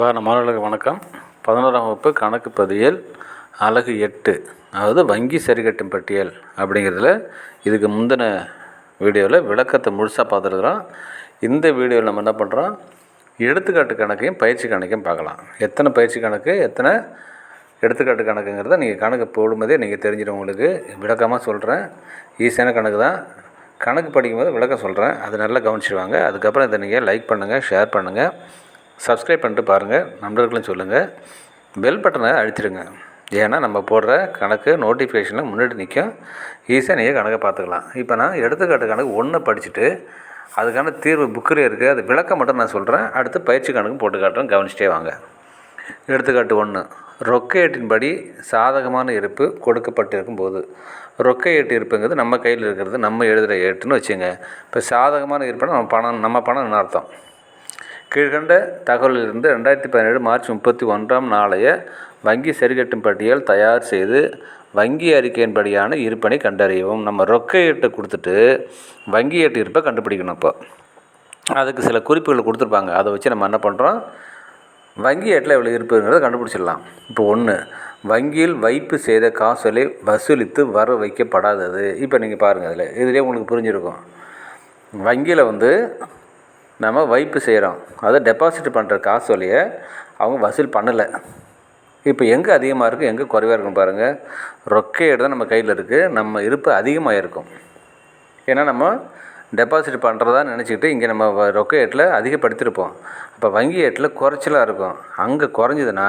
அன்பான மாணவர்களுக்கு வணக்கம். பதினோராம் வகுப்பு கணக்கு பதியல் அலகு எட்டு. அதாவது வங்கி சரிகட்டும் பட்டியல் அப்படிங்கிறதுல இதுக்கு முந்தின வீடியோவில் விளக்கத்தை முழுசாக பார்த்துருக்குறோம். இந்த வீடியோவில் நம்ம என்ன பண்ணுறோம் எடுத்துக்காட்டு கணக்கையும் பயிற்சி கணக்கையும் பார்க்கலாம். எத்தனை பயிற்சி கணக்கு எத்தனை எடுத்துக்காட்டு கணக்குங்கிறத நீங்கள் கணக்கு போடும்போதே நீங்கள் தெரிஞ்சிடும் உங்களுக்கு. விளக்கமாக சொல்கிறேன் ஈஸியான கணக்கு தான். கணக்கு படிக்கும்போது விளக்கம் சொல்கிறேன் அது நல்லா கவனிச்சிடுவாங்க. அதுக்கப்புறம் இதை நீங்கள் லைக் பண்ணுங்கள் ஷேர் பண்ணுங்கள் சப்ஸ்கிரைப் பண்ணிட்டு பாருங்கள் நண்பர்களும் சொல்லுங்கள் பெல் பட்டனை அழுத்திடுங்க. ஏன்னா நம்ம போடுற கணக்கு நோட்டிஃபிகேஷனில் முன்னாடி நிற்கும் ஈஸியாக நீங்கள் கணக்கை பார்த்துக்கலாம். இப்போ நான் எடுத்துக்காட்டு கணக்கு ஒன்று படிச்சுட்டு அதுக்கான தீர்வு புக்கிலே இருக்குது அது விளக்கம் மட்டும் நான் சொல்கிறேன் அடுத்து பயிற்சி கணக்கு போட்டு காட்டுறேன். கவனிச்சிட்டே வாங்க. எடுத்துக்காட்டு ஒன்று ரொக்க படி சாதகமான இருப்பு கொடுக்கப்பட்டிருக்கும் போது. ரொக்க ஏட்டு இருப்புங்கிறது நம்ம கையில் இருக்கிறது நம்ம எழுதுகிற ஏட்டுன்னு வச்சுங்க. இப்போ சாதகமான இருப்புன்னா நம்ம பணம் நம்ம பணம்னு அர்த்தம். கீழ்கண்ட தகவலிலிருந்து ரெண்டாயிரத்தி பதினேழு மார்ச் முப்பத்தி ஒன்றாம் நாளைய வங்கி சரிகட்டும் பட்டியல் தயார் செய்து வங்கி அறிக்கையின்படியான இருப்பினை கண்டறியவும். நம்ம ரொக்க ஏட்டை கொடுத்துட்டு வங்கி ஏட்டு இருப்பை கண்டுபிடிக்கணும் இப்போ. அதுக்கு சில குறிப்புகள் கொடுத்துருப்பாங்க. அதை வச்சு நம்ம என்ன பண்ணுறோம் வங்கி ஏட்டில் எவ்வளோ இருப்புங்கிறத கண்டுபிடிச்சிடலாம். இப்போ ஒன்று வங்கியில் வைப்பு செய்த காசோலை வசூலித்து வர வைக்கப்படாதது. இப்போ நீங்கள் பாருங்கள் அதில். இதுலேயே உங்களுக்கு புரிஞ்சிருக்கும். வங்கியில் வந்து நம்ம வைப்பு செய்கிறோம் அதை டெபாசிட் பண்ணுற காசோலையை அவங்க வசூல் பண்ணலை. இப்போ எங்கே அதிகமாக இருக்கும் எங்கே குறைவாக இருக்கும் பாருங்கள் ரொக்க தான் நம்ம கையில் இருக்குது நம்ம இருப்பு அதிகமாக இருக்கும். ஏன்னா நம்ம டெபாசிட் பண்ணுறதா நினச்சிக்கிட்டு இங்கே நம்ம ரொக்க ஏட்டில் அதிகப்படுத்தியிருப்போம் அப்போ வங்கி ஏட்டில் குறைச்சலாக இருக்கும். அங்கே குறைஞ்சதுன்னா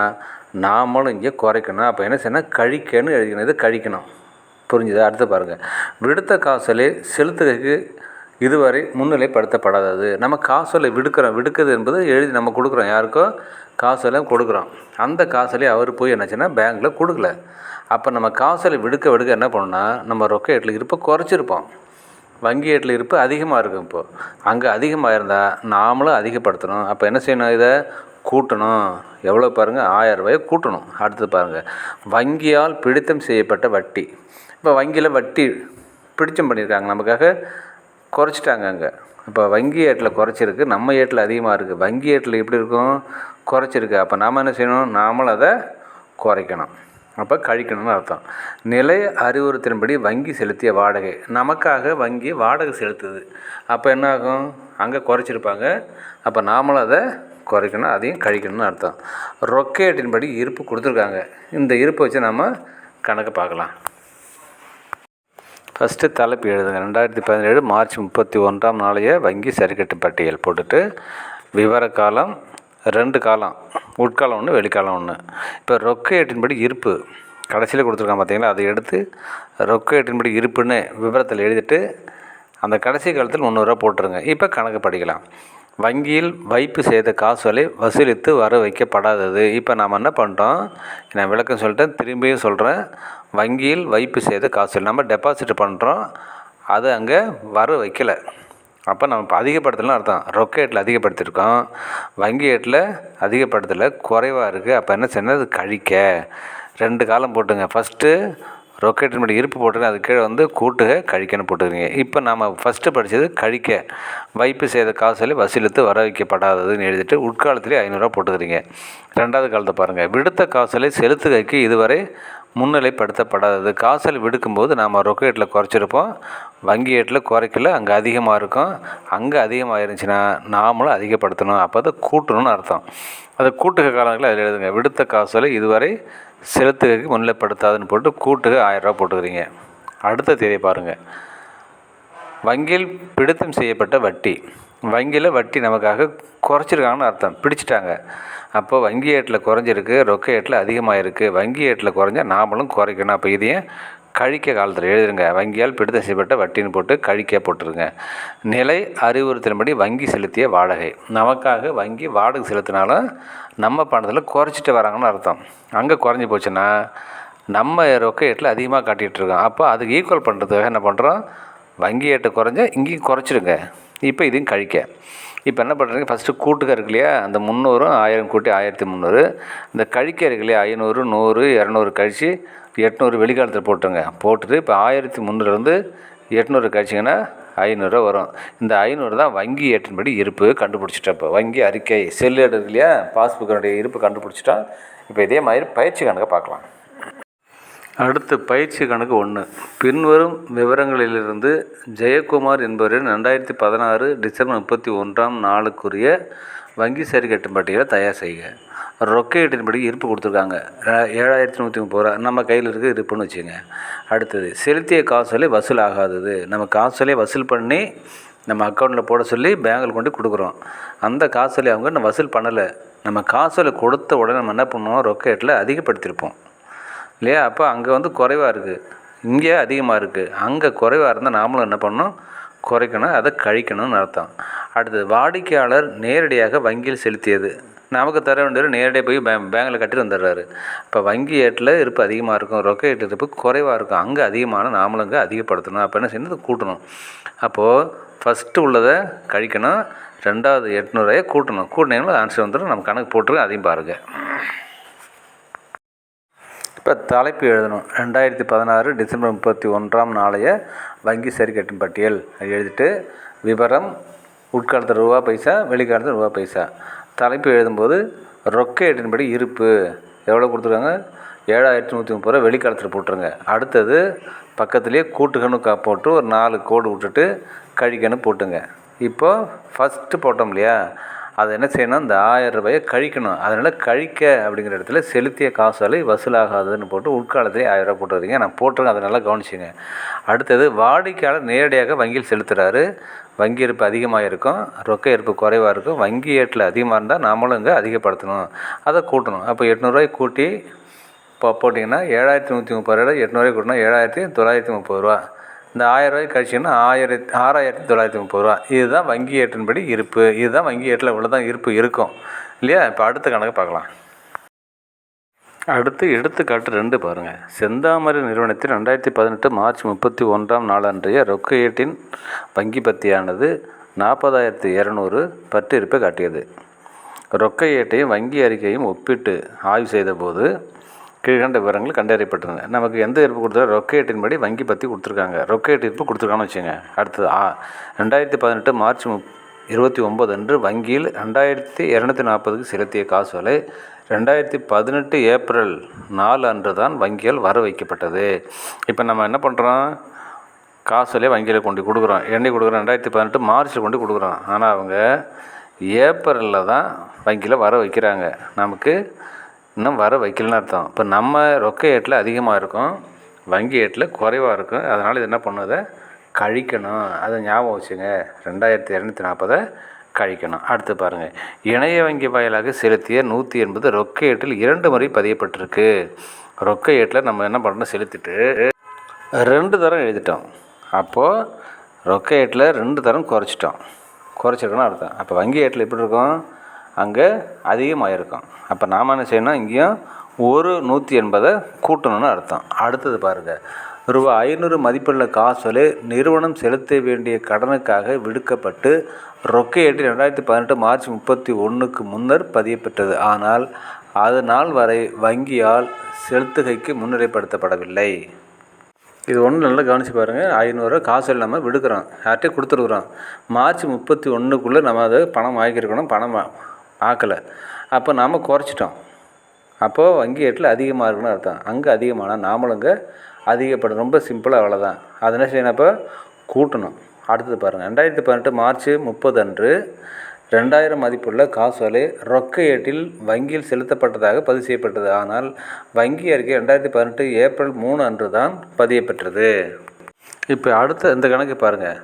நாமளும் இங்கே குறைக்கணும். அப்போ என்ன செய்யணும்? கழிக்கன்னு எழுதிக்கணும். இதை கழிக்கணும். புரிஞ்சுதா? அடுத்து பாருங்கள் விடுத்த காசோலை செலுத்துகைக்கு இதுவரை முன்னிலைப்படுத்தப்படாதது. நம்ம காசோலை விடுக்கிறோம். விடுக்கிறது என்பது எழுதி நம்ம கொடுக்குறோம். யாருக்கோ காசோலை கொடுக்குறோம். அந்த காசோலை அவர் போய் என்னச்சுன்னா பேங்க்கில் கொடுக்கல. அப்போ நம்ம காசோலை விடுக்க விடுக்க என்ன பண்ணோம்னா நம்ம ரொக்க ஏட்டில் இருப்பை குறைச்சிருப்போம். வங்கி ஏட்டில் இருப்பு அதிகமாக இருக்கும் இப்போது அங்கே அதிகமாக இருந்தால் நாமளும் அதிகப்படுத்தணும். அப்போ என்ன செய்யணும் இதை? கூட்டணும். எவ்வளோ பாருங்கள் ஆயிரம் ரூபாயை கூட்டணும். அடுத்து பாருங்கள் வங்கியால் பிடித்தம் செய்யப்பட்ட வட்டி. இப்போ வங்கியில் வட்டி பிடிச்சம் பண்ணியிருக்காங்க. நமக்காக குறைச்சிட்டாங்க அங்கே. இப்போ வங்கி ஏட்டில் குறைச்சிருக்கு நம்ம ஏட்டில் அதிகமாக இருக்குது வங்கி ஏட்டில் எப்படி இருக்கும்? குறைச்சிருக்கு. அப்போ நாம் என்ன செய்யணும்? நாமளும் அதை குறைக்கணும். அப்போ கழிக்கணும்னு அர்த்தம். நிலை அறிவுறுத்தின்படி வங்கி செலுத்திய வாடகை. நமக்காக வங்கி வாடகை செலுத்துது. அப்போ என்ன ஆகும்? அங்கே குறைச்சிருப்பாங்க. அப்போ நாமளும் அதை குறைக்கணும் அதையும் கழிக்கணும்னு அர்த்தம். ரொக்கேட்டின்படி இருப்பு கொடுத்துருக்காங்க. இந்த இருப்பை வச்சு நம்ம கணக்கு பார்க்கலாம். ஃபஸ்ட்டு தலைப்பு எழுதுங்க. ரெண்டாயிரத்தி பதினேழு மார்ச் முப்பத்தி ஒன்றாம் நாளைய வங்கி சரிக்கட்டு பட்டியல் போட்டுட்டு விவர காலம் ரெண்டு காலம் உட்காலம் ஒன்று வெளிக்காலம் ஒன்று. இப்போ ரொக்க ஏட்டின்படி இருப்பு கடைசியில் கொடுத்துருக்கான் பார்த்தீங்களா? அதை எடுத்து ரொக்க ஏட்டின்படி இருப்புன்னு விவரத்தில் எழுதிட்டு அந்த கடைசி காலத்தில் முந்நூறுரூவா போட்டுருங்க. இப்போ கணக்கு படிக்கலாம். வங்கியில் வைப்பு செய்த காசோலை வசூலித்து வர வைக்கப்படாதது. இப்போ நாம் என்ன பண்ணிட்டோம்? நான் விளக்கம் சொல்லிட்டேன் திரும்பியும் சொல்கிறேன் வங்கியில் வைப்பு செய்த காசோலை நம்ம டெபாசிட் பண்ணுறோம் அது அங்கே வர வைக்கலை. அப்போ நம்ம இப்போ அதிகப்படுத்தலாம் அர்த்தம். ரொக்க ஏட்டில் அதிகப்படுத்தியிருக்கோம் வங்கி ஏட்டில் அதிகப்படுத்தலை குறைவாக இருக்குது அப்போ என்ன செய்யணும்? அது கழிக்க. ரெண்டு காலம் போட்டுங்க. ஃபஸ்ட்டு ரொக்கெட்டினுடைய இருப்பு போட்டுருங்க அது கீழே வந்து கூட்டுக கழிக்கன்னு போட்டுருங்க இப்போ நம்ம ஃபஸ்ட்டு படித்தது கழிக்க. வைப்பு செய்த காசோலை வசூலித்து வர வைக்கப்படாததுன்னு எழுதிட்டு உட்காலத்திலே ஐநூறுரூவா போட்டுக்கிறீங்க. ரெண்டாவது காலத்தை பாருங்கள் விடுத்த காசோலை செலுத்துகைக்கு இதுவரை முன்னிலைப்படுத்தப்படாதது. காசல் விடுக்கும்போது நாம் ரொக்கேட்டில் குறைச்சிருப்போம். வங்கி ஏட்டில் குறைக்கல அங்கே அதிகமாக இருக்கும். அங்கே அதிகமாக இருந்துச்சுன்னா நாமளும் அதிகப்படுத்தணும். அப்போ தான் கூட்டணும்னு அர்த்தம். அதை கூட்டுக காலங்களில் அதில் எழுதுங்க. விடுத்த காசோலை இதுவரை செலுத்துகைக்கு முன்னிலைப்படுத்தாதுன்னு போட்டு கூட்டுக ஆயிரரூபா போட்டுக்கிறீங்க. அடுத்த தேதியை பாருங்கள் வங்கியில் பிடித்தம் செய்யப்பட்ட வட்டி. வங்கியில் வட்டி நமக்காக குறைச்சிருக்காங்கன்னு அர்த்தம். பிடிச்சிட்டாங்க. அப்போ வங்கி ஏட்டில் குறைஞ்சிருக்கு ரொக்க ஏட்டில் அதிகமாக இருக்குது வங்கி ஏட்டில் குறைஞ்சா நாமளும் குறைக்கணும். அப்போ இதையும் கழிக்க காலத்தில் எழுதுருங்க. வங்கியால் பிடித்தம் செய்யப்பட்ட வட்டின்னு போட்டு கழிக்க போட்டுருங்க. நிலை அறிவுறுத்தலின்படி வங்கி செலுத்திய வாடகை. நமக்காக வங்கி வாடகை செலுத்தினாலும் நம்ம பணத்தில் குறைச்சிட்டு வராங்கன்னு அர்த்தம். அங்கே குறைஞ்சி போச்சுன்னா நம்ம ரொக்க ஏட்டில் அதிகமாக காட்டிகிட்டு இருக்கோம். அப்போ அதுக்கு ஈக்குவல் பண்ணுறதுக்காக என்ன பண்ணுறோம் வங்கி ஏட்டு குறைஞ்சா இங்கேயும் குறைச்சிருங்க. இப்போ இதையும் கழிக்க. இப்போ என்ன பண்ணுறீங்க ஃபஸ்ட்டு கூட்டுக்க இருக்கு இல்லையா? அந்த முந்நூறும் ஆயிரம் கூட்டி ஆயிரத்தி முந்நூறு. இந்த கழிக்க இருக்கு இல்லையா? ஐநூறு நூறு இரநூறு கழித்து எட்நூறு வெளிக்காலத்தில் போட்டுருங்க. போட்டுட்டு இப்போ ஆயிரத்தி முந்நூறுலேருந்து எட்நூறு கழிச்சிங்கன்னா ஐநூறுரூவா வரும். இந்த ஐநூறு தான் வங்கி ஏற்றின்படி இருப்பு கண்டுபிடிச்சிட்டோம் இப்போ. வங்கி அறிக்கை செல்லு இருக்கு இல்லையா? பாஸ்புக்கினுடைய இருப்பு கண்டுபிடிச்சிட்டா இப்போ இதே மாதிரி பயிற்சி கணக்கை பார்க்கலாம். அடுத்து பயிற்சி கணக்கு ஒன்று பின்வரும் விவரங்களிலிருந்து ஜெயக்குமார் என்பவரின் ரெண்டாயிரத்தி பதினாறு டிசம்பர் முப்பத்தி ஒன்றாம் நாளுக்குரிய வங்கி சரிக்கட்டும் பட்டியலை தயார் செய்க. ரொக்கையீட்டின்படி இருப்பு கொடுத்துருக்காங்க. ஏழாயிரத்தி நூற்றி முப்பது ரூபா நம்ம கையில் இருக்க இருப்புன்னு வச்சுங்க அடுத்தது செலுத்திய காசோலை வசூல் ஆகாதது நம்ம காசோலை வசூல் பண்ணி நம்ம அக்கௌண்ட்டில் போட சொல்லி பேங்கில் கொண்டு கொடுக்குறோம். அந்த காசோலை அவங்க நம்ம வசூல் பண்ணலை. நம்ம காசோலை கொடுத்த உடனே நம்ம என்ன பண்ணுவோம்? ரொக்கேட்டில் அதிகப்படுத்தியிருப்போம். இல்லையா? அப்போ அங்கே வந்து குறைவாக இருக்குது இங்கே அதிகமாக இருக்குது அங்கே குறைவாக இருந்தால் நாமளும் என்ன பண்ணணும்? குறைக்கணும். அதை கழிக்கணும்னு அர்த்தம். அடுத்தது வாடிக்கையாளர் நேரடியாக வங்கியில் செலுத்தியது. நமக்கு தர வேண்டியவர் நேரடியாக போய் பே பேங்கில் கட்டிட்டு வந்துடுறாரு. இப்போ வங்கி ஏட்டில் இருப்பு அதிகமாக இருக்கும். ரொக்க ஏட்டு இருப்பு குறைவாக இருக்கும். அங்கே அதிகமான நாமளும் அங்கே அதிகப்படுத்தணும். அப்போ என்ன செய்யணும்? அதை கூட்டணும். அப்போது ஃபஸ்ட்டு உள்ளதை கழிக்கணும். ரெண்டாவது எட்நூறுவாயை கூட்டணும். கூட்டினீங்கன்னா ஆன்சர் வந்துடும். நம்ம கணக்கு போட்டுருக்கோம். அதையும் பாருங்கள் இப்போ தலைப்பு எழுதணும். ரெண்டாயிரத்தி பதினாறு டிசம்பர் முப்பத்தி ஒன்றாம் நாளைய வங்கி சரிக்கட்டும் பட்டியல். அது எழுதிட்டு விவரம் உட்காலத்தில் ரூபா பைசா வெளிக்காலத்தில் ரூபா பைசா. தலைப்பு எழுதும்போது ரொக்க ஏட்டின்படி இருப்பு. எவ்வளோ கொடுத்துருக்காங்க? ஏழாயிரத்தி நூற்றி முப்பது ரூபா வெளிக்காலத்தில் போட்டுருங்க. அடுத்தது பக்கத்துலேயே கூட்டுகணு போட்டு ஒரு நாலு கோடு விட்டுட்டு கழிக்கணும் போட்டுங்க. இப்போது ஃபஸ்ட்டு போட்டோம் இல்லையா? அதை என்ன செய்யணும் இந்த ஆயிரம் ரூபாயை கழிக்கணும். அதனால் கழிக்க அப்படிங்கிற இடத்துல செலுத்திய காசாலை வசூலாகாதுன்னு போட்டு உட்காலத்திலே ஆயிரம் ரூபா போட்டு நான் போட்டிருக்கேன் அதை நல்லா கவனிச்சிங்க. அடுத்தது வாடிக்கையாளர் நேரடியாக வங்கியில் செலுத்துகிறாரு வங்கி இருப்பு அதிகமாக இருக்கும். ரொக்க இருப்பு குறைவாக இருக்கும். வங்கி ஏட்டில் அதிகமாக இருந்தால் நாமளும் இங்கே அதிகப்படுத்தணும். அதை கூட்டணும். அப்போ எட்நூறுரூவாய் கூட்டி இப்போ போட்டிங்கன்னா ஏழாயிரத்தி நூற்றி முப்பது ரூபாய் எட்நூறுவாய் கூட்டினா ஏழாயிரத்தி தொள்ளாயிரத்தி முப்பது ரூபா. இந்த ஆயிரம் ரூபாய் கழிச்சிங்கன்னா ஆயிரத்தி ஆறாயிரத்தி தொள்ளாயிரத்தி முப்பது ரூபா. இதுதான் வங்கி ஏற்றின்படி இருப்பு. இதுதான் வங்கி ஏட்டில் இவ்வளோ தான் இருப்பு இருக்கும். இல்லையா? இப்போ அடுத்த கணக்கு பார்க்கலாம். அடுத்து எடுத்துக்காட்டு ரெண்டு பாருங்கள் செந்தாமரை நிறுவனத்தில் ரெண்டாயிரத்தி பதினெட்டு மார்ச் முப்பத்தி ஒன்றாம் நாளன்றைய ரொக்க ஏட்டின் வங்கி பத்தியானது நாற்பதாயிரத்தி இரநூறு பற்று இருப்பை காட்டியது. ரொக்க ஏட்டையும் வங்கி அறிக்கையும் ஒப்பிட்டு ஆய்வு செய்தபோது கீழ்கண்ட விவரங்கள் கண்டறியப்பட்டிருங்க நமக்கு எந்த இருப்பு கொடுத்தா ரொக்கேட்டின் படி வங்கி பற்றி கொடுத்துருக்காங்க. ரொக்கேட் இருப்பு கொடுத்துருக்காங்கன்னு வச்சுங்க அடுத்தது ஆ ரெண்டாயிரத்தி பதினெட்டு மார்ச் முப் இருபத்தி ஒம்பது அன்று வங்கியில் ரெண்டாயிரத்தி இரநூத்தி நாற்பதுக்கு செலுத்திய காசுகளை ரெண்டாயிரத்தி பதினெட்டு ஏப்ரல் நாலு அன்று தான் வங்கியால் வர வைக்கப்பட்டது இப்போ நம்ம என்ன பண்ணுறோம் காசோலே வங்கியில் கொண்டு கொடுக்குறோம். என்னைக்கு கொடுக்குறோம். ரெண்டாயிரத்தி பதினெட்டு மார்ச்சில் கொண்டு கொடுக்குறோம். ஆனால் அவங்க ஏப்ரலில் தான் வங்கியில் வர வைக்கிறாங்க. நமக்கு இன்னும் வர வைக்கலன்னு அர்த்தம். இப்போ நம்ம ரொக்க ஏட்டில் அதிகமாக இருக்கும். வங்கி ஏட்டில் குறைவாக இருக்கும். அதனால் இது என்ன பண்ணுதை கழிக்கணும். அதை ஞாபகம் வச்சுங்க. ரெண்டாயிரத்தி இரநூத்தி நாற்பதை கழிக்கணும். அடுத்து பாருங்கள் இணைய வங்கி வாயிலாக செலுத்திய நூற்றி எண்பது ரொக்க ஏட்டில் இரண்டு முறை பதியப்பட்டிருக்கு. ரொக்க ஏட்டில் நம்ம என்ன பண்ணணும்? செலுத்திட்டு ரெண்டு தரம் எழுதிட்டோம். அப்போது ரொக்க ஏட்டில் ரெண்டு தரம் குறைச்சிட்டோம். குறைச்சிருக்கணும் அர்த்தம். அப்போ வங்கி ஏட்டில் எப்படி இருக்கும்? அங்கே அதிகமாக இருக்கும் அப்போ நாம் என்ன செய்யணும் இங்கேயும் ஒரு நூற்றி எண்பதை கூட்டணும்னு அர்த்தம். அடுத்தது பாருங்கள் ரூபாய் ஐநூறு மதிப்புள்ள காசோலை நிறுவனம் செலுத்த வேண்டிய கடனுக்காக விடுக்கப்பட்டு ரொக்க ஏற்றி ரெண்டாயிரத்தி பதினெட்டு மார்ச் முப்பத்தி ஒன்றுக்கு முன்னர் பதியப்பட்டது ஆனால் அது நாள் வரை வங்கியால் செலுத்துகைக்கு முன்னிலைப்படுத்தப்படவில்லை. இது ஒன்றும் நல்லா கவனித்து பாருங்கள் ஐநூறுரூவா காசு நம்ம விடுக்கிறோம். யார்கிட்டயும் கொடுத்துருக்குறோம். மார்ச் முப்பத்தி ஒன்றுக்குள்ளே நம்ம அதை பணம் வாங்கியிருக்கணும். பணம் ஆக்கலை. அப்போ நாம் குறைச்சிட்டோம். அப்போது வங்கி ஏட்டில் அதிகமாக இருக்குன்னு அர்த்தம். அங்கே அதிகமானால் நாமளும் இங்கே அதிகப்படும் ரொம்ப சிம்பிளாக அவ்வளோதான் அது என்ன செய்யணும் அப்போ கூட்டணும். அடுத்தது பாருங்கள் ரெண்டாயிரத்தி பதினெட்டு மார்ச் முப்பது அன்று ரெண்டாயிரம் மதிப்புள்ள காசோலை ரொக்க ஏட்டில் வங்கியில் செலுத்தப்பட்டதாக பதிவு செய்யப்பட்டது. ஆனால் வங்கி அறிக்கை ரெண்டாயிரத்தி பதினெட்டு ஏப்ரல் மூணு அன்று தான் பதியப்பெற்றது. இப்போ அடுத்த இந்த கணக்கு பாருங்கள்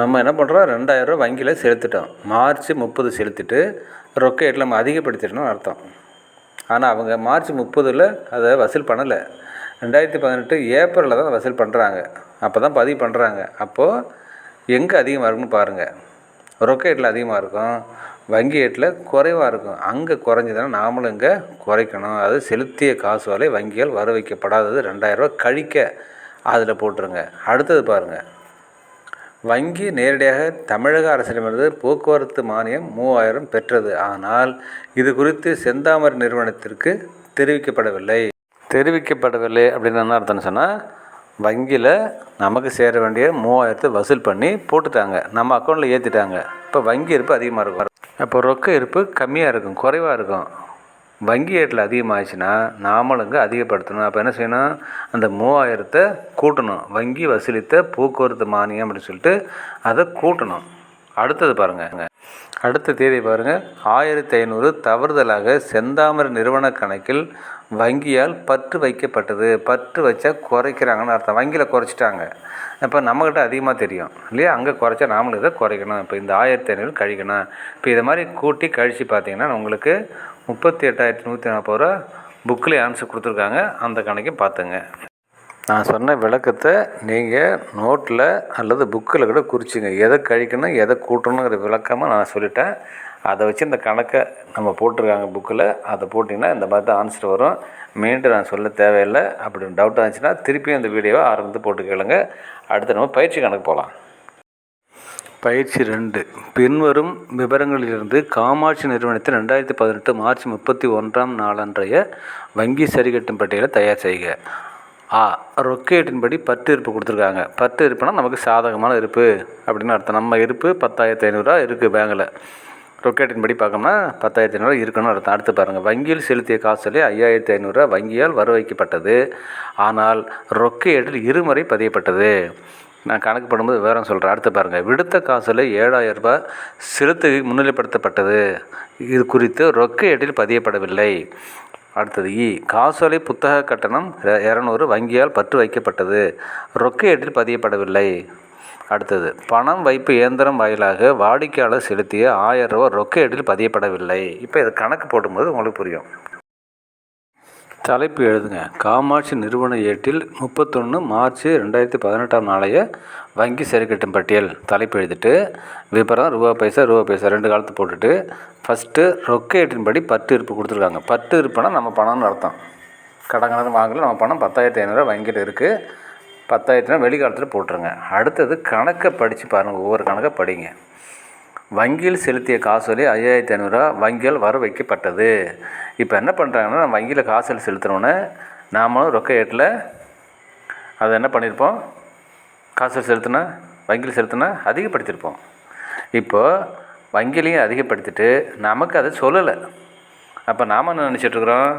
நம்ம என்ன பண்ணுறோம் ரெண்டாயிரரூவா வங்கியில் செலுத்திட்டோம். மார்ச் முப்பது செலுத்திட்டு ரொக்க ஏட்டில் நம்ம அதிகப்படுத்திடணும் அர்த்தம். ஆனால் அவங்க மார்ச் முப்பதில் அதை வசூல் பண்ணலை. ரெண்டாயிரத்தி பதினெட்டு ஏப்ரலில் தான் வசூல் பண்ணுறாங்க அப்போ தான் பதிவு பண்ணுறாங்க அப்போது எங்கே அதிகமாக இருக்குன்னு பாருங்கள் ரொக்க எட்டில் அதிகமாக இருக்கும். வங்கி ஏட்டில் குறைவாக இருக்கும். அங்கே குறைஞ்சதுன்னா நாமளும் இங்கே குறைக்கணும். அது செலுத்திய காசோலை வங்கியால் வர வைக்கப்படாதது ரெண்டாயிரரூவா கழிக்க அதில் போட்டுருங்க. அடுத்தது பாருங்கள் வங்கி நேரடியாக தமிழக அரசிடமிருந்து போக்குவரத்து மானியம் மூவாயிரம் பெற்றது. ஆனால் இது குறித்து செந்தாமரை நிறுவனத்திற்கு தெரிவிக்கப்படவில்லை. தெரிவிக்கப்படவில்லை அப்படின்னு என்ன அர்த்தம்னு சொன்னால் வங்கியில் நமக்கு சேர வேண்டிய மூவாயிரத்தை வசூல் பண்ணி போட்டுட்டாங்க. நம்ம அக்கௌண்ட்டில் ஏற்றிட்டாங்க இப்போ வங்கி இருப்பு அதிகமாக இருக்கும். அப்போ ரொக்க இருப்பு கம்மியாக இருக்கும் குறைவாக இருக்கும். வங்கி ஏட்டில் அதிகமாகிடுச்சுன்னா நாமளுங்க அதிகப்படுத்தணும். அப்போ என்ன செய்யணும்? அந்த மூவாயிரத்தை கூட்டணும். வங்கி வசூலித்த போக்குவரத்து மானியம் அப்படின்னு சொல்லிட்டு அதை கூட்டணும். அடுத்தது பாருங்கள் அடுத்த தேதி பாருங்கள் ஆயிரத்தி ஐநூறு தவறுதலாக செந்தாமரை நிறுவன கணக்கில் வங்கியால் பற்று வைக்கப்பட்டது. பற்று வச்சா குறைக்கிறாங்கன்னு அர்த்தம். வங்கியில் குறைச்சிட்டாங்க. இப்போ நம்மக்கிட்ட அதிகமாக தெரியும். இல்லையா? அங்கே குறைச்சா நாமளும் இதை குறைக்கணும். இப்போ இந்த ஆயிரத்தி ஐநூறு கழிக்கணும். இப்போ இதை மாதிரி கூட்டி கழித்து பார்த்தீங்கன்னா உங்களுக்கு முப்பத்தி எட்டாயிரத்தி நூற்றி நாற்பது ரூபா புக்கில் ஆன்சர் கொடுத்துருக்காங்க. அந்த கணக்கையும் பார்த்துங்க. நான் சொன்ன விளக்கத்தை நீங்கள் நோட்டில் அல்லது புக்கில் கூட குறிச்சிங்க. எதை கழிக்கணும் எதை கூட்டணுங்கிற விளக்கமாக நான் சொல்லிட்டேன். அதை வச்சு இந்த கணக்கை நம்ம போட்டிருக்காங்க புக்கில் அதை போட்டிங்கன்னா இந்த மாதிரி தான் ஆன்சர் வரும். மீண்டும் நான் சொல்ல தேவையில்லை. அப்படி டவுட்டாக இருந்துச்சுன்னா திருப்பியும் இந்த வீடியோவை ஆரம்பித்து போட்டு கேளுங்க. அடுத்து நம்ம பயிற்சி கணக்கு போகலாம். பயிற்சி ரெண்டு. பின்வரும் விவரங்களிலிருந்து காமாட்சி நிறுவனத்தின் ரெண்டாயிரத்தி பதினெட்டு மார்ச் முப்பத்தி ஒன்றாம் நாளன்றைய வங்கி சரிகட்டும் பட்டியலை தயார் செய்க. ஆ ரொக்கேட்டின்படி பத்து இருப்பு கொடுத்துருக்காங்க. பத்து இருப்புனா நமக்கு சாதகமான இருப்பு அப்படின்னு அர்த்தம். நம்ம இருப்பு பத்தாயிரத்தி ஐநூறுரூவா இருக்குது பேங்கில். ரொக்கேட்டின் படி பார்க்கணும்னா பத்தாயிரத்தி ஐநூறுரூவா இருக்கணும்னு அர்த்தம். அடுத்து பாருங்கள் வங்கியில் செலுத்திய காசுலே ஐயாயிரத்தி ஐநூறுரூவா வங்கியால் வர வைக்கப்பட்டது ஆனால் ரொக்கேட்டில் இருமுறை பதியப்பட்டது. நான் கணக்கு பண்ணும்போது விவரம் சொல்கிறேன் அடுத்து பாருங்கள் விடுத்த காசில் ஏழாயிரம் ரூபாய் செலுத்து முன்னிலைப்படுத்தப்பட்டது. இது குறித்து ரொக்க ஏட்டில் பதியப்படவில்லை. அடுத்தது இ காசோலை புத்தக கட்டணம் இரநூறு வங்கியால் பற்று வைக்கப்பட்டது. ரொக்க ஏட்டில் பதியப்படவில்லை. அடுத்தது பணம் வைப்பு இயந்திரம் வாயிலாக வாடிக்கையாளர் செலுத்திய ஆயிரம் ரூபா ரொக்க ஏட்டில் பதியப்படவில்லை. இப்போ இது கணக்கு போடும்போது உங்களுக்கு புரியும். தலைப்பு எழுதுங்க. காமாட்சி நிறுவன ஏட்டில் முப்பத்தொன்று மார்ச் ரெண்டாயிரத்தி பதினெட்டாம் நாளைய வங்கி சரிக்கட்டும் பட்டியல் தலைப்பு எழுதிட்டு விபரம் ரூபா பைசா ரூபா பைசா ரெண்டு காலத்து போட்டுட்டு ஃபஸ்ட்டு ரொக்க ஏட்டின்படி பத்து இருப்பு கொடுத்துருக்காங்க. பத்து இருப்புனா நம்ம பணம்னு அர்த்தம். கடன் கடன் வாங்கல நம்ம பணம் பத்தாயிரத்தி ஐநூறுரூவா வங்கியில் இருக்குது பத்தாயிரத்தினா வெளிக்காலத்தில் போட்டுருங்க. அடுத்தது கணக்கை படித்து பாருங்கள் ஒவ்வொரு கணக்கை படிங்க. வங்கியில் செலுத்திய காசோலை ஐயாயிரத்தி ஐநூறுரூவா வங்கியால் வர வைக்கப்பட்டது இப்போ என்ன பண்ணுறாங்கன்னா நம்ம வங்கியில் காசோலை செலுத்தினோன்னே நாமளும் ரொக்க ஏட்டில் அதை என்ன பண்ணியிருப்போம் காசோலை செலுத்தினா வங்கியில் செலுத்தினா அதிகப்படுத்தியிருப்போம் இப்போது வங்கியிலையும் அதிகப்படுத்திட்டு நமக்கு அதை சொல்லலை. அப்போ நாம் என்ன நினச்சிட்ருக்குறோம்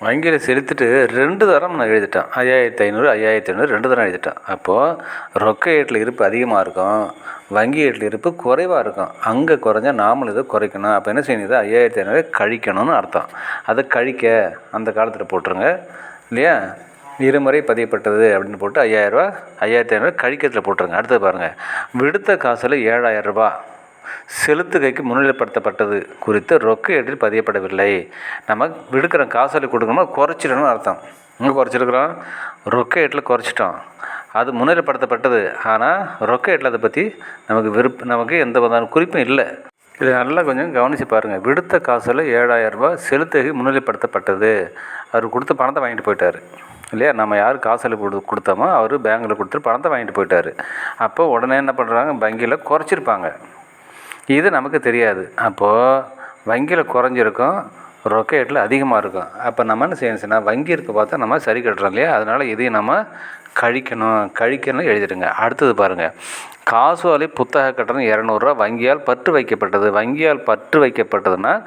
வங்கியில் செலுத்திட்டு ரெண்டு தரம் நான் எழுதிட்டேன். ஐயாயிரத்தி ஐநூறு ஐயாயிரத்தி ஐநூறு ரெண்டு தரம் எழுதிட்டேன். அப்போது ரொக்க ஏட்டில் இருப்பு அதிகமாக இருக்கும். வங்கி ஏட்டில் இருப்பு குறைவாக இருக்கும். அங்கே குறைஞ்சா நாமளும் இதை குறைக்கணும். அப்போ என்ன செய்யணும்? ஐயாயிரத்தி ஐநூறு கழிக்கணும்னு அர்த்தம். அதை கழிக்க அந்த காலத்தில் போட்டுருங்க. இல்லையா? இருமுறை பதியப்பட்டது அப்படின்னு போட்டு ஐயாயிரரூபா ஐயாயிரத்தி ஐநூறு கழிக்கிறதுல போட்டுருங்க. அடுத்து பாருங்கள் விடுத்த காசில் ஏழாயிரரூபா செலுத்துகைக்கு முன்னிலைப்படுத்தப்பட்டது குறித்து ரொக்க ஏட்டில் பதியப்படவில்லை. நம்ம விடுக்கிற காசோலை கொடுக்கணும்னா குறைச்சிடணும்னு அர்த்தம். இங்கே குறைச்சிருக்கிறோம்? ரொக்க ஏட்டில் குறைச்சிட்டோம். அது முன்னிலைப்படுத்தப்பட்டது. ஆனால் ரொக்க ஏட்டில் அதை பற்றி நமக்கு விருப்ப நமக்கு எந்த விதமான குறிப்பும் இல்லை. இதை நல்லா கொஞ்சம் கவனித்து பாருங்கள் விடுத்த காசில் ஏழாயிரரூபா செலுத்துகை முன்னிலைப்படுத்தப்பட்டது. அவர் கொடுத்த பணத்தை வாங்கிட்டு போயிட்டார். இல்லையா? நம்ம யார் காசில் கொடு கொடுத்தோமோ அவர் பேங்கில் கொடுத்துட்டு பணத்தை வாங்கிட்டு போயிட்டார். அப்போ உடனே என்ன பண்ணுறாங்க வங்கியில் குறைச்சிருப்பாங்க. இது நமக்கு தெரியாது. அப்போது வங்கியில் குறைஞ்சிருக்கும் ரொக்கேட்டில் அதிகமாக இருக்கும். அப்போ நம்ம என்ன செய்யணும் வங்கி இருக்க பார்த்தா நம்ம சரி கட்டுறோம் இல்லையா? அதனால் இதையும் நம்ம கழிக்கணும். கழிக்கணும் எழுதிடுங்க. அடுத்தது பாருங்கள் காசோலை புத்தக கட்டணம் இரநூறுவா வங்கியால் பற்று வைக்கப்பட்டது. வங்கியால் பற்று வைக்கப்பட்டதுன்னா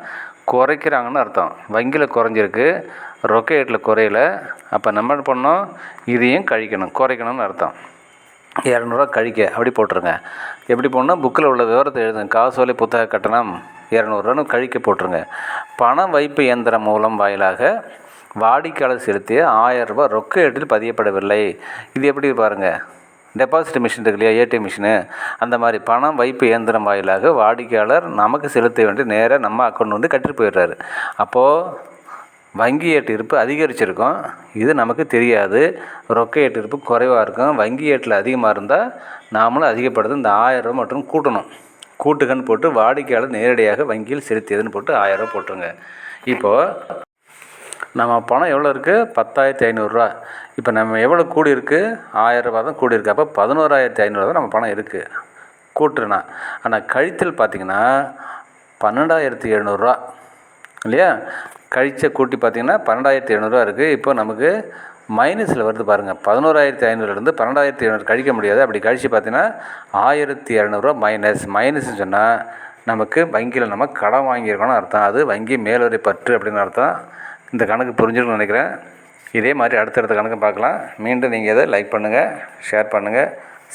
குறைக்கிறாங்கன்னு அர்த்தம். வங்கியில் குறைஞ்சிருக்கு ரொக்கேட்டில் குறையல. அப்போ நம்ம என்ன பண்ணோம் இதையும் கழிக்கணும். குறைக்கணும்னு அர்த்தம். இரநூறுவா கழிக்க. அப்படி போட்டுருங்க. எப்படி போடணும் புக்கில் உள்ள விவரத்தை எழுதுங்க. காசோலை புத்தக கட்டணம் இரநூறுவான்னு கழிக்க போட்டுருங்க. பண வைப்பு இயந்திரம் மூலம் வாயிலாக வாடிக்கையாளர் செலுத்திய ஆயிரம் ரூபாய் ரொக்க ஏட்டில் பதியப்படவில்லை. இது எப்படி பாருங்கள் டெபாசிட் மிஷின் இருக்கு இல்லையா? ஏடிஎம் மிஷினு அந்த மாதிரி பணம் வைப்பு இயந்திரம் வாயிலாக வாடிக்கையாளர் நமக்கு செலுத்த வேண்டிய நேராக நம்ம அக்கௌண்ட் வந்து கட்டிட்டு போயிடுறாரு. அப்போது வங்கி ஏற்றிருப்பு இருப்பு அதிகரிச்சிருக்கும். இது நமக்கு தெரியாது. ரொக்க ஏற்றிருப்பு இருப்பு குறைவாக இருக்கும். வங்கி ஏட்டில் அதிகமாக இருந்தால் நாமளும் அதிகப்படுது இந்த ஆயிரம் மட்டும் கூட்டணும். கூட்டுகன்னு போட்டு வாடிக்கையாளர் நேரடியாக வங்கியில் செலுத்தியதுன்னு போட்டு ஆயிரம் போட்டுருங்க. இப்போது நம்ம பணம் எவ்வளோ இருக்குது பத்தாயிரத்தி ஐநூறுரூவா இப்போ நம்ம எவ்வளோ கூடி இருக்குது ஆயிரரூபா தான் கூடி இருக்குது அப்போ பதினோராயிரத்தி ஐநூறுரூவா தான் நம்ம பணம் இருக்குது கூட்டுருனா ஆனால் கழித்தல் பார்த்திங்கன்னா பன்னெண்டாயிரத்தி எழுநூறுரூவா இல்லையா? கழிச்ச கூட்டி பார்த்திங்கன்னா பன்னெண்டாயிரத்தி எழுநூறுவா இருக்குது இப்போ நமக்கு மைனஸில் வருது பாருங்கள் பதினோராயிரத்தி ஐநூறுலேருந்து பன்னெண்டாயிரத்தி ஐநூறு கழிக்க முடியாது. அப்படி கழித்து பார்த்தீங்கன்னா ஆயிரத்தி இரநூறுவா மைனஸ் மைனஸ்னு சொன்னால் நமக்கு வங்கியில் நம்ம கடன் வாங்கியிருக்கோம்னு அர்த்தம். அது வங்கி மேல்வரி பற்று அப்படின்னு அர்த்தம். இந்த கணக்கு புரிஞ்சிருக்கும்னு நினைக்கிறேன். இதே மாதிரி அடுத்தடுத்த கணக்கு பார்க்கலாம். மீண்டும் நீங்கள் இதை லைக் பண்ணுங்கள் ஷேர் பண்ணுங்கள்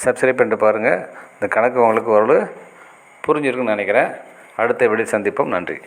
சப்ஸ்கிரைப் பண்ணிட்டு பாருங்கள் இந்த கணக்கு உங்களுக்கு ஓரளவு புரிஞ்சிருக்குன்னு நினைக்கிறேன். அடுத்த விடை சந்திப்போம். நன்றி.